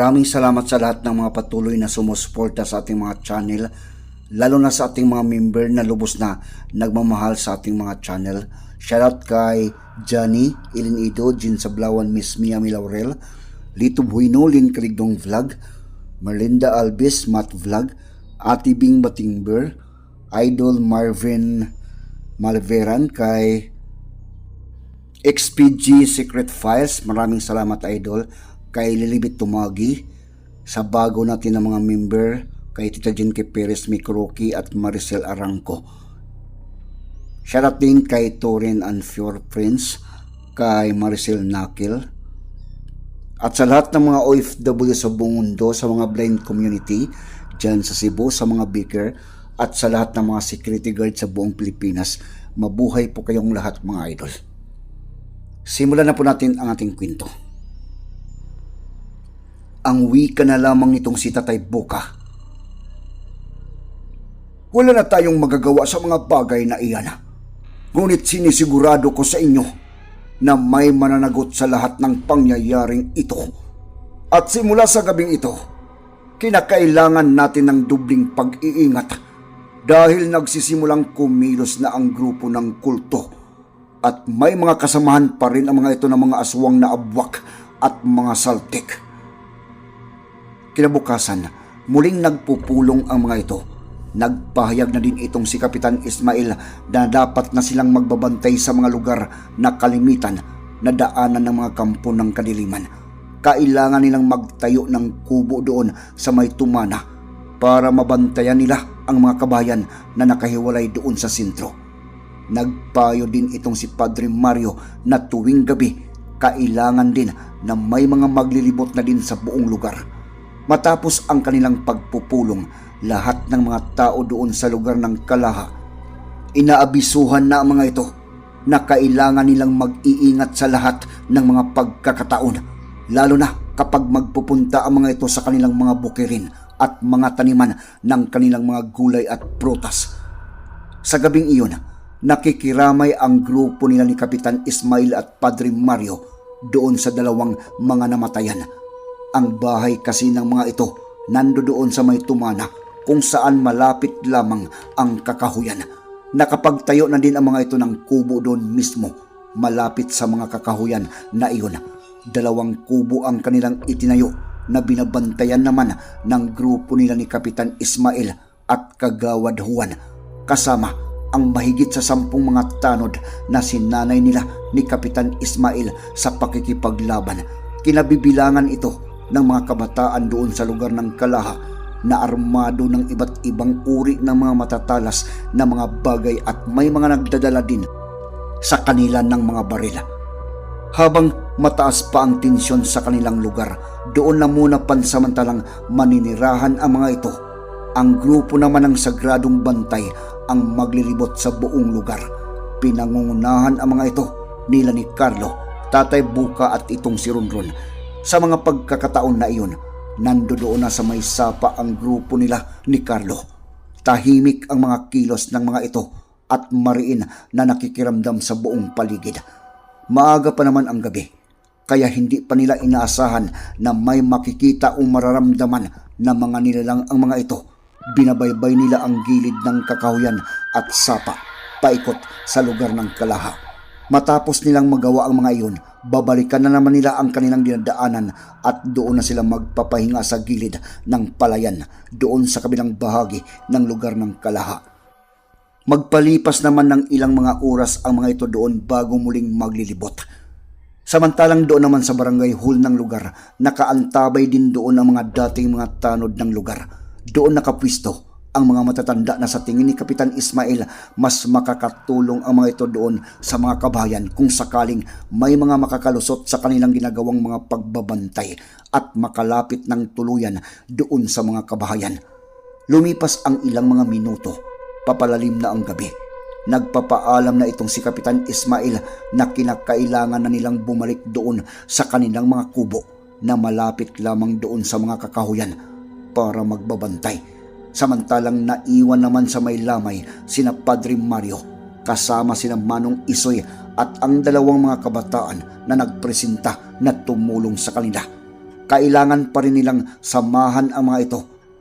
Maraming salamat sa lahat ng mga patuloy na sumusuporta sa ating mga channel, lalo na sa ating mga member na lubos na nagmamahal sa ating mga channel. Shoutout kay Johnny, Ilin Ido, Jin Sablawan, Miss Mia Milaurel, Lito Buino, Lin Kaligdong Vlog, Merlinda Albis, Matt Vlog, Ate Bing Batingber, Idol Marvin Malveran, kay XPG Secret Files, maraming salamat idol. Kay Lilibit Tumagi, sa bago natin ng mga member, kay Tita Jinke Perez Mikroki at Maricel Arangco. Shoutout din kay Torin and Fjord Prince, kay Maricel Nakil, at sa lahat ng mga OFW sa buong mundo, sa mga blind community, dyan sa Cebu, sa mga beaker, at sa lahat ng mga security guard sa buong Pilipinas, mabuhay po kayong lahat mga idol. Simulan na po natin ang ating kwento. Ang wika na lamang nitong si Tatay Boka. Wala na tayong magagawa sa mga bagay na iyan. Ngunit sinisigurado ko sa inyo na may mananagot sa lahat ng pangyayaring ito. At simula sa gabing ito, kinakailangan natin ng dubling pag-iingat dahil nagsisimulang kumilos na ang grupo ng kulto at may mga kasamahan pa rin ang mga ito ng mga aswang na abwak at mga saltik. Kinabukasan, muling nagpupulong ang mga ito. Nagpahayag na din itong si Kapitan Ismail na dapat na silang magbabantay sa mga lugar na kalimitan na daanan ng mga kampo ng kadiliman. Kailangan nilang magtayo ng kubo doon sa may tumana para mabantayan nila ang mga kabayan na nakahiwalay doon sa sentro. Nagpayo din itong si Padre Mario na tuwing gabi kailangan din na may mga maglilibot na din sa buong lugar. Matapos ang kanilang pagpupulong, lahat ng mga tao doon sa lugar ng Kalaha, inaabisuhan na ang mga ito na kailangan nilang mag-iingat sa lahat ng mga pagkakataon, lalo na kapag magpupunta ang mga ito sa kanilang mga bukirin at mga taniman ng kanilang mga gulay at prutas. Sa gabing iyon, nakikiramay ang grupo nila ni Kapitan Ismail at Padre Mario doon sa dalawang mga namatayan. Ang bahay kasi ng mga ito nando doon sa may tumana kung saan malapit lamang ang kakahuyan. Nakapagtayo na din ang mga ito ng kubo doon mismo malapit sa mga kakahuyan na iyon. Dalawang kubo ang kanilang itinayo na binabantayan naman ng grupo nila ni Kapitan Ismail at Kagawad Juan kasama ang mahigit sa sampung mga tanod na sinanay nila ni Kapitan Ismail sa pakikipaglaban. Kinabibilangan ito ng mga kabataan doon sa lugar ng Kalaha na armado ng iba't ibang uri ng mga matatalas na mga bagay at may mga nagdadala din sa kanila ng mga baril. Habang mataas pa ang tensyon sa kanilang lugar, doon na muna pansamantalang maninirahan ang mga ito. Ang grupo naman ng sagradong bantay ang maglilibot sa buong lugar. Pinangungunahan ang mga ito nila ni Carlo, Tatay Buka at itong si Ronron. Sa mga pagkakataon na iyon, nandoon na sa may sapa ang grupo nila ni Carlo. Tahimik ang mga kilos ng mga ito at mariin na nakikiramdam sa buong paligid. Maaga pa naman ang gabi, kaya hindi pa nila inaasahan na may makikita o mararamdaman na mga nilalang ang mga ito. Binabaybay nila ang gilid ng kakahuyan at sapa, paikot sa lugar ng kalaha. Matapos nilang magawa ang mga iyon, babalikan na naman nila ang kanilang dinadaanan at doon na sila magpapahinga sa gilid ng palayan doon sa kabilang bahagi ng lugar ng kalaha. Magpalipas naman ng ilang mga oras ang mga ito doon bago muling maglilibot. Samantalang doon naman sa barangay hall ng lugar, nakaantabay din doon ang mga dating mga tanod ng lugar. Doon nakapwisto ang mga matatanda na sa tingin ni Kapitan Ismail mas makakatulong ang mga ito doon sa mga kabayan kung sakaling may mga makakalusot sa kanilang ginagawang mga pagbabantay at makalapit ng tuluyan doon sa mga kabahayan. Lumipas ang ilang mga minuto, papalalim na ang gabi. Nagpapaalam na itong si Kapitan Ismail na kinakailangan na nilang bumalik doon sa kanilang mga kubo na malapit lamang doon sa mga kakahuyan para magbabantay. Samantalang naiwan naman sa may lamay sina Padre Mario kasama sina Manong Isoy at ang dalawang mga kabataan na nagpresenta na tumulong sa kanila. kailangan pa rin nilang samahan ang mga ito.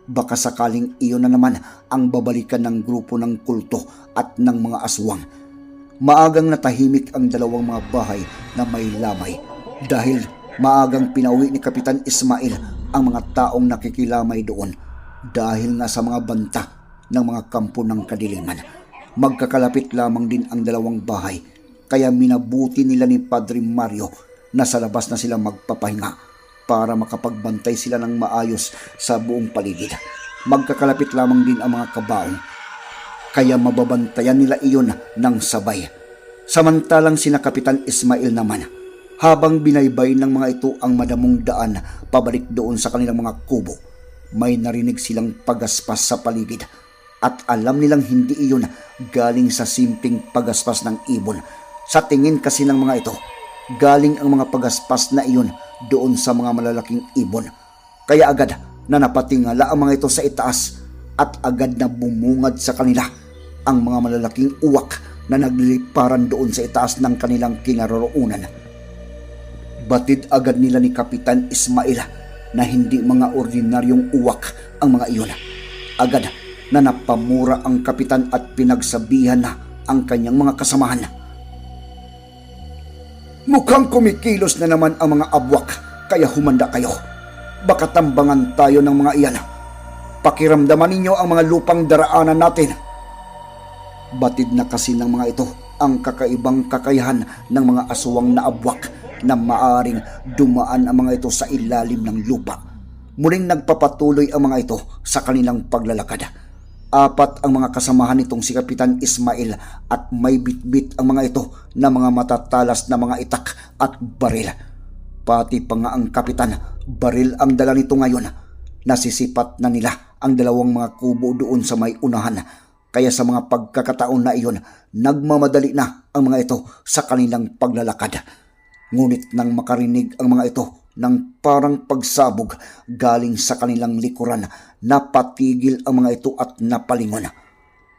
Baka sakaling iyon na naman ang babalikan ng grupo ng kulto at ng mga aswang. Maagang natahimik ang dalawang mga bahay na may lamay dahil maagang pinauwi ni Kapitan Ismail ang mga taong nakikilamay doon dahil nga sa mga banta ng mga kampo ng kadiliman. Magkakalapit lamang din ang dalawang bahay kaya minabuti nila ni Padre Mario na sa labas na sila magpapahinga para makapagbantay sila ng maayos sa buong paligid. Magkakalapit lamang din ang mga kabaong kaya mababantayan nila iyon ng sabay. Samantalang sina Kapitan Ismail naman, habang binaybay ng mga ito ang madamong daan pabalik doon sa kanilang mga kubo, may narinig silang pagaspas sa paligid at alam nilang hindi iyon galing sa simping pagaspas ng ibon. Sa tingin kasi ng mga ito, galing ang mga pagaspas na iyon doon sa mga malalaking ibon. Kaya agad na napatingala ang mga ito sa itaas at agad na bumungad sa kanila ang mga malalaking uwak na nagliliparan doon sa itaas ng kanilang kinaroroonan. Batid agad nila ni Kapitan Ismail na hindi mga ordinaryong uwak ang mga iyon. Agad na napamura ang kapitan at pinagsabihan na ang kanyang mga kasamahan. Mukhang kumikilos na naman ang mga abwak, kaya humanda kayo. Baka tambangan tayo ng mga iyan. Pakiramdaman ninyo ang mga lupang daraanan natin. Batid na kasi ng mga ito ang kakaibang kakayahan ng mga aswang na abwak na maaring dumaan ang mga ito sa ilalim ng lupa. Muling nagpapatuloy ang mga ito sa kanilang paglalakad. Apat ang mga kasamahan nitong si Kapitan Ismail at may bitbit ang mga ito na mga matatalas na mga itak at baril. Pati pa nga ang kapitan, baril ang dala nito ngayon. Nasisipat na nila ang dalawang mga kubo doon sa may unahan. Kaya sa mga pagkakataon na iyon, nagmamadali na ang mga ito sa kanilang paglalakad. Ngunit nang makarinig ang mga ito ng parang pagsabog galing sa kanilang likuran, napatigil ang mga ito at napalingon.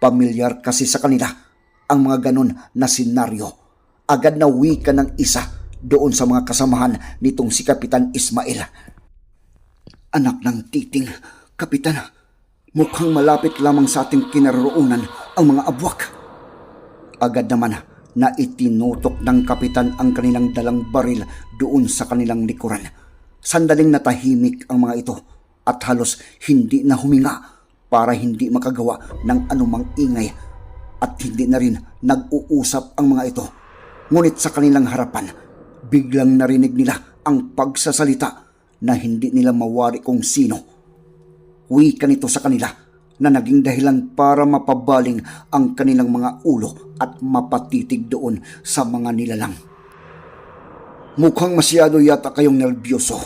Pamilyar kasi sa kanila ang mga ganon na senaryo. Agad na wika ng isa doon sa mga kasamahan nitong si Kapitan Ismail. Anak ng titing, Kapitan, mukhang malapit lamang sa ating kinaroroonan ang mga abwak. Agad naman na itinutok ng kapitan ang kanilang dalang baril doon sa kanilang likuran. Sandaling natahimik ang mga ito at halos hindi na huminga para hindi makagawa ng anumang ingay at hindi na rin nag-uusap ang mga ito. Ngunit sa kanilang harapan, biglang narinig nila ang pagsasalita na hindi nila mawari kung sino. Wika nito sa kanila na naging dahilan para mapabaling ang kanilang mga ulo at mapatitig doon sa mga nilalang. Mukhang masyado yata kayong nervyoso.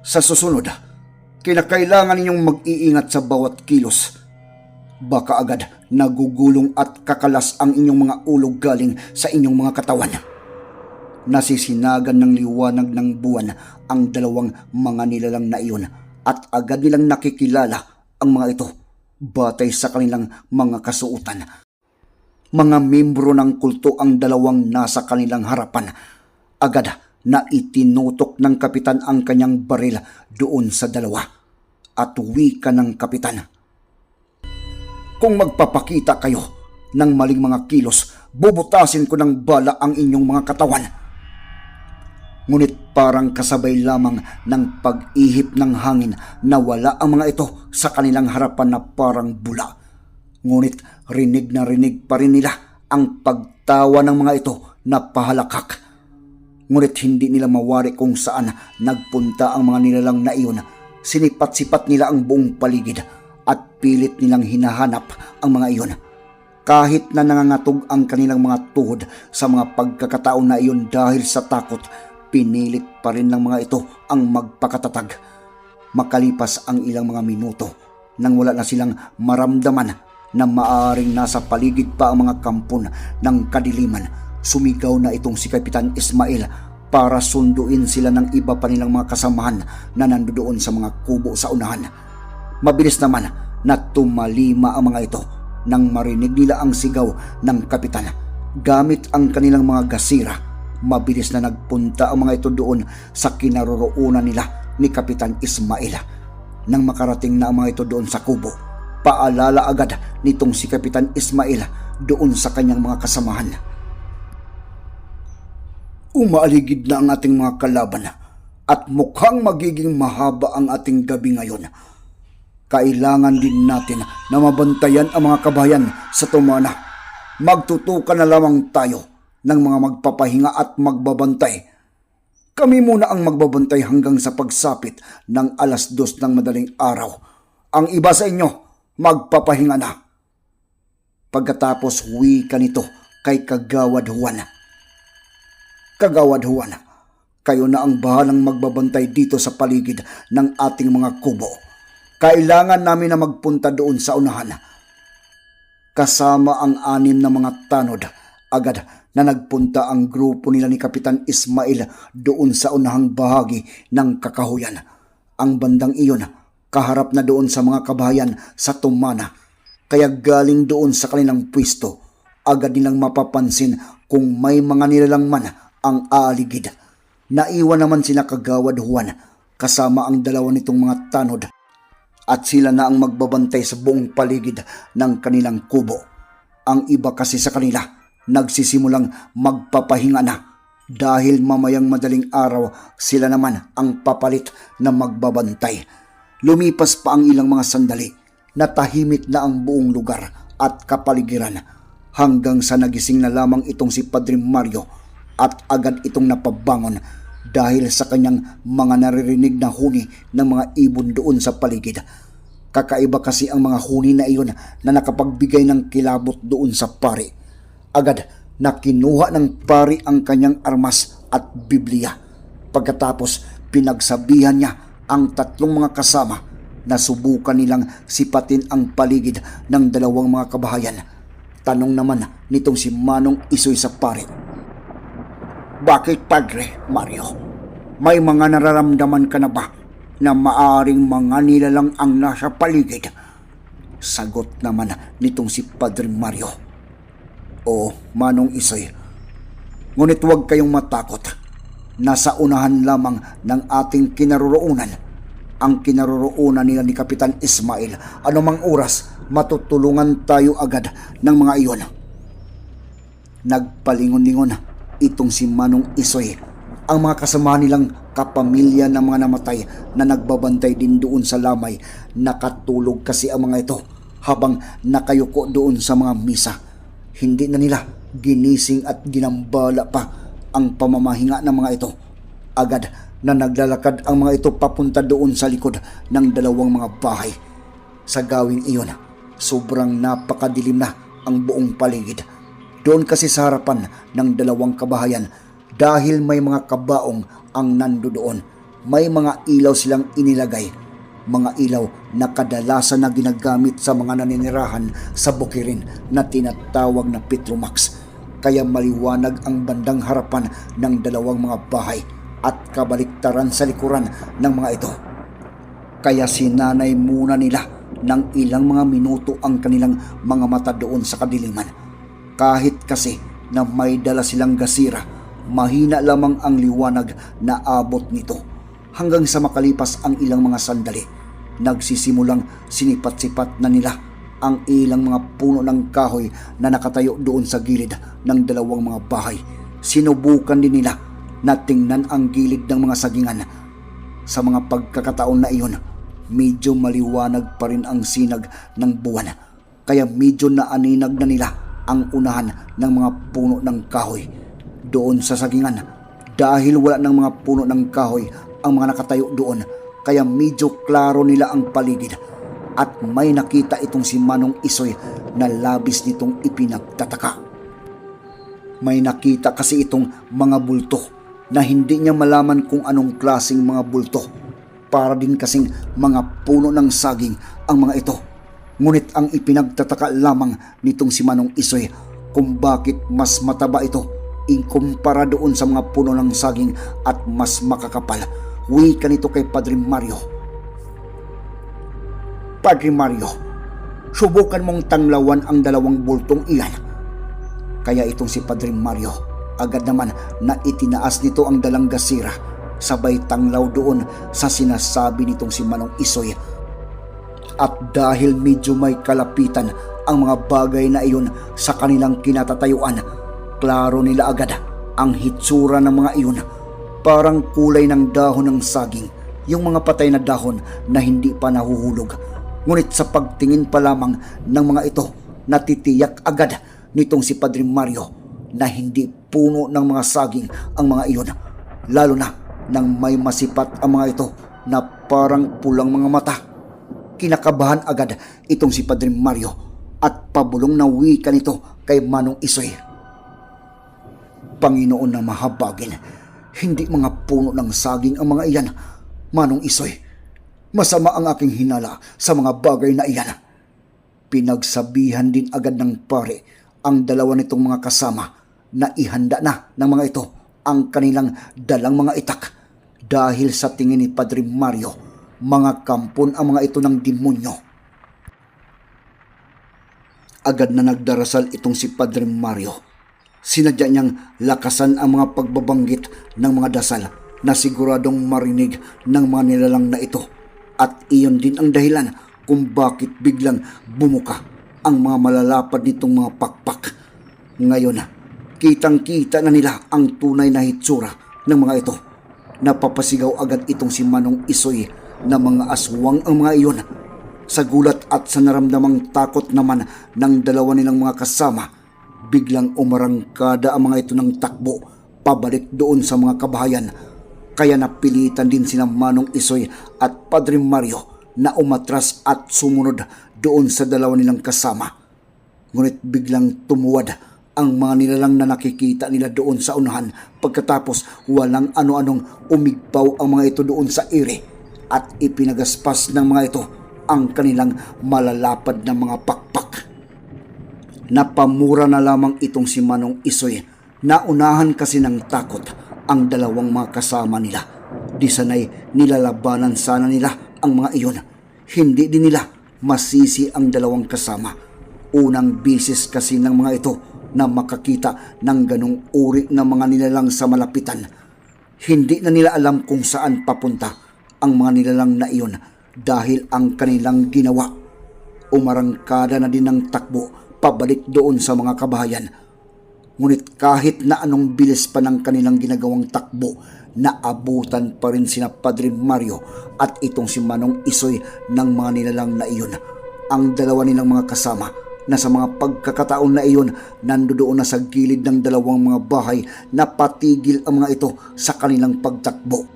Sa susunod, kinakailangan ninyong mag-iingat sa bawat kilos. Baka agad nagugulong at kakalas ang inyong mga ulo galing sa inyong mga katawan. Nasisinagan ng liwanag ng buwan ang dalawang mga nilalang na iyon at agad nilang nakikilala ang mga ito batay sa kanilang mga kasuotan. Mga membro ng kulto ang dalawang nasa kanilang harapan. Agad na itinutok ng kapitan ang kanyang baril doon sa dalawa. At wika ng kapitan. Kung magpapakita kayo ng maling mga kilos, bubutasin ko ng bala ang inyong mga katawan. Ngunit parang kasabay lamang ng pag-ihip ng hangin na wala ang mga ito sa kanilang harapan na parang bula. Ngunit rinig na rinig pa rin nila ang pagtawa ng mga ito na pahalakak. Ngunit hindi nila mawari kung saan nagpunta ang mga nilalang na iyon. Sinipat-sipat nila ang buong paligid at pilit nilang hinahanap ang mga iyon. Kahit na nangangatog ang kanilang mga tuhod sa mga pagkakataon na iyon dahil sa takot, pinilit pa rin ng mga ito ang magpakatatag. Makalipas ang ilang mga minuto nang wala na silang maramdaman na maaring nasa paligid pa ang mga kampon ng kadiliman, sumigaw na itong si Kapitan Ismail para sunduin sila ng iba pa nilang mga kasamahan na nandoon sa mga kubo sa unahan. Mabilis naman na tumalima ang mga ito nang marinig nila ang sigaw ng kapitan. Gamit ang kanilang mga gasira, mabilis na nagpunta ang mga ito doon sa kinaroroonan nila ni Kapitan Ismail. Nang makarating na ang mga ito doon sa kubo, paalala agad nitong si Kapitan Ismail doon sa kanyang mga kasamahan. Umaaligid na ang ating mga kalaban at mukhang magiging mahaba ang ating gabi ngayon. Kailangan din natin na mabantayan ang mga kabayan sa tumana. Magtutukan na lamang tayo ng mga magpapahinga at magbabantay. Kami muna ang magbabantay hanggang sa pagsapit ng alas dos ng madaling araw. Ang iba sa inyo, magpapahinga na. Pagkatapos huwi ka nito kay Kagawad Juan. Kagawad Juan, kayo na ang bahalang magbabantay dito sa paligid ng ating mga kubo. Kailangan namin na magpunta doon sa unahan. Kasama ang anim na mga tanod, agad na nagpunta ang grupo nila ni Kapitan Ismail doon sa unahang bahagi ng kakahuyan. Ang bandang iyon, kaharap na doon sa mga kabahayan sa Tumana. Kaya galing doon sa kanilang pwisto, agad nilang mapapansin kung may mga nilalang man ang aaligid. Naiwan naman sina Kagawad Juan kasama ang dalawa nitong mga tanod at sila na ang magbabantay sa buong paligid ng kanilang kubo. Ang iba kasi sa kanila nagsisimulang magpapahinga na dahil mamayang madaling araw sila naman ang papalit na magbabantay. Lumipas pa ang ilang mga sandali na tahimik na ang buong lugar at kapaligiran hanggang sa nagising na lamang itong si Padre Mario at agad itong napabangon dahil sa kanyang mga naririnig na huni ng mga ibon doon sa paligid. Kakaiba kasi ang mga huni na iyon na nakapagbigay ng kilabot doon sa pari. Agad na kinuha ng pari ang kanyang armas at Biblia. Pagkatapos pinagsabihan niya ang tatlong mga kasama na subukan nilang sipatin ang paligid ng dalawang mga kabahayan. Tanong naman nitong si Manong Isoy sa pari. Bakit Padre Mario? May mga nararamdaman ka na ba na maaring mga nilalang ang nasa paligid? Sagot naman nitong si Padre Mario. Oo, Manong Isoy. Ngunit huwag kayong matakot. Nasa unahan lamang ng ating kinaroroonan. Ang kinaroroonan nila ni Kapitan Ismail. Anumang oras, matutulungan tayo agad ng mga iyon. Nagpalingon-lingon itong si Manong Isoy. Ang mga kasama nilang kapamilya ng mga namatay na nagbabantay din doon sa lamay. Nakatulog kasi ang mga ito habang nakayuko doon sa mga misa. Hindi na nila ginising at ginambala pa ang pamamahinga ng mga ito. Agad na naglalakad ang mga ito papunta doon sa likod ng dalawang mga bahay. Sa gawing iyon, sobrang napakadilim na ang buong paligid. Doon kasi sa harapan ng dalawang kabahayan dahil may mga kabaong ang nando doon. May mga ilaw silang inilagay. Mga ilaw na kadalasan na ginagamit sa mga naninirahan sa bukirin na tinatawag na Petromax. Kaya maliwanag ang bandang harapan ng dalawang mga bahay at kabaliktaran sa likuran ng mga ito. Kaya sinanay muna nila ng ilang mga minuto ang kanilang mga mata doon sa kadiliman. Kahit kasi na may dala silang gasira, mahina lamang ang liwanag na abot nito. Hanggang sa makalipas ang ilang mga sandali, nagsisimulang sinipat-sipat na nila ang ilang mga puno ng kahoy na nakatayo doon sa gilid ng dalawang mga bahay. Sinubukan din nila na tingnan ang gilid ng mga sagingan. Sa mga pagkakataon na iyon, medyo maliwanag pa rin ang sinag ng buwan. Kaya medyo naaninag na nila ang unahan ng mga puno ng kahoy. Doon sa sagingan, dahil wala ng mga puno ng kahoy ang mga nakatayo doon, kaya medyo klaro nila ang paligid. At may nakita itong si Manong Isoy na labis nitong ipinagtataka. May nakita kasi itong mga bulto na hindi niya malaman kung anong klasing mga bulto. Para din kasing mga puno ng saging ang mga ito. Ngunit ang ipinagtataka lamang nitong si Manong Isoy kung bakit mas mataba ito inkumpara doon sa mga puno ng saging at mas makakapal. Wika nito kay Padre Mario. Padre Mario, subukan mong tanglawan ang dalawang bultong iyan. Kaya itong si Padre Mario, agad naman na itinaas nito ang dalang gasira sabay tanglaw doon sa sinasabi nitong si Manong Isoy. At dahil medyo may kalapitan ang mga bagay na iyon sa kanilang kinatatayuan, klaro nila agad ang hitsura ng mga iyon. Parang kulay ng dahon ng saging, yung mga patay na dahon na hindi pa nahuhulog. Ngunit sa pagtingin pa lamang ng mga ito, natitiyak agad nitong si Padre Mario na hindi puno ng mga saging ang mga iyon. Lalo na nang may masipat ang mga ito na parang pulang mga mata. Kinakabahan agad itong si Padre Mario at pabulong na wika nito kay Manong Isoy. Panginoon na mahabagin, hindi mga puno ng saging ang mga iyan. Manong Isoy, masama ang aking hinala sa mga bagay na iyan. Pinagsabihan din agad ng pare ang dalawa nitong mga kasama na ihanda na ng mga ito ang kanilang dalang mga itak dahil sa tingin ni Padre Mario, mga kampon ang mga ito ng demonyo. Agad na nagdarasal itong si Padre Mario. Sinadya niyang lakasan ang mga pagbabanggit ng mga dasal na siguradong marinig ng mga nilalang na ito. At iyon din ang dahilan kung bakit biglang bumuka ang mga malalapad nitong mga pakpak. Ngayon, kitang-kita na nila ang tunay na hitsura ng mga ito. Napapasigaw agad itong si Manong Isoy na mga aswang ang mga iyon. Sa gulat at sa naramdamang takot naman ng dalawa nilang mga kasama, biglang umarangkada ang mga ito ng takbo pabalik doon sa mga kabahayan. Kaya napilitan din sina Manong Isoy at Padre Mario na umatras at sumunod doon sa dalawa nilang kasama. Ngunit biglang tumuwad ang mga nilalang na nakikita nila doon sa unahan pagkatapos walang ano-anong umigpaw ang mga ito doon sa ire at ipinagaspas ng mga ito ang kanilang malalapad na mga pakpak. Napamura na lamang itong si Manong Isoy. Naunahan kasi ng takot ang dalawang mga kasama nila. Di sanay nilalabanan sana nila ang mga iyon. Hindi din nila masisi ang dalawang kasama. Unang bisis kasi ng mga ito na makakita ng ganong uri ng mga nilalang sa malapitan. Hindi na nila alam kung saan papunta ang mga nilalang na iyon dahil ang kanilang ginawa. Umarangkada na din ng takbo pabalik doon sa mga kabahayan. Ngunit kahit na anong bilis pa ng kanilang ginagawang takbo, naabutan pa rin sina Padre Mario at itong si Manong Isoy ng mga nilalang na iyon. Ang dalawa nilang mga kasama na sa mga pagkakataon na iyon nandoon na sa gilid ng dalawang mga bahay na patigil ang mga ito sa kanilang pagtakbo.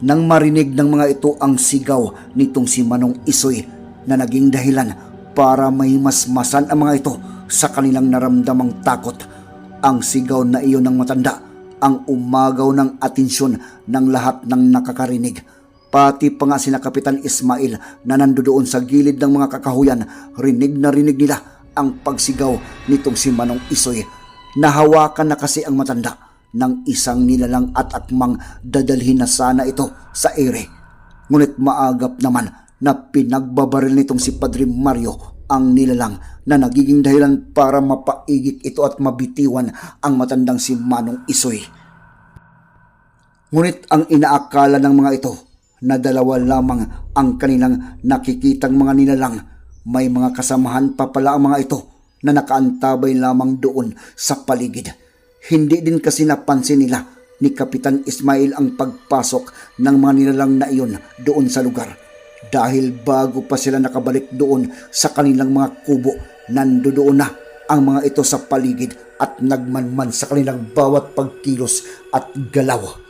Nang marinig ng mga ito ang sigaw nitong si Manong Isoy na naging dahilan para may masmasan ang mga ito sa kanilang naramdamang takot. Ang sigaw na iyon ng matanda ang umagaw ng atensyon ng lahat ng nakakarinig. Pati pa nga sina Kapitan Ismail na nandoon sa gilid ng mga kakahuyan, rinig na rinig nila ang pagsigaw nitong si Manong Isoy. Nahawakan na kasi ang matanda ng isang nilalang at akmang dadalhin na sana ito sa ere. Ngunit maagap naman na pinagbabaril nitong si Padre Mario ang nilalang na nagiging dahilan para mapaigit ito at mabitiwan ang matandang si Manong Isoy. Ngunit ang inaakala ng mga ito na dalawa lamang ang kanilang nakikitang mga nilalang, may mga kasamahan pa pala ang mga ito na nakaantabay lamang doon sa paligid. Hindi din kasi napansin nila ni Kapitan Ismail ang pagpasok ng mga nilalang na iyon doon sa lugar. Dahil bago pa sila nakabalik doon sa kanilang mga kubo, nandoon na ang mga ito sa paligid at nagmanman sa kanilang bawat pagkilos at galaw.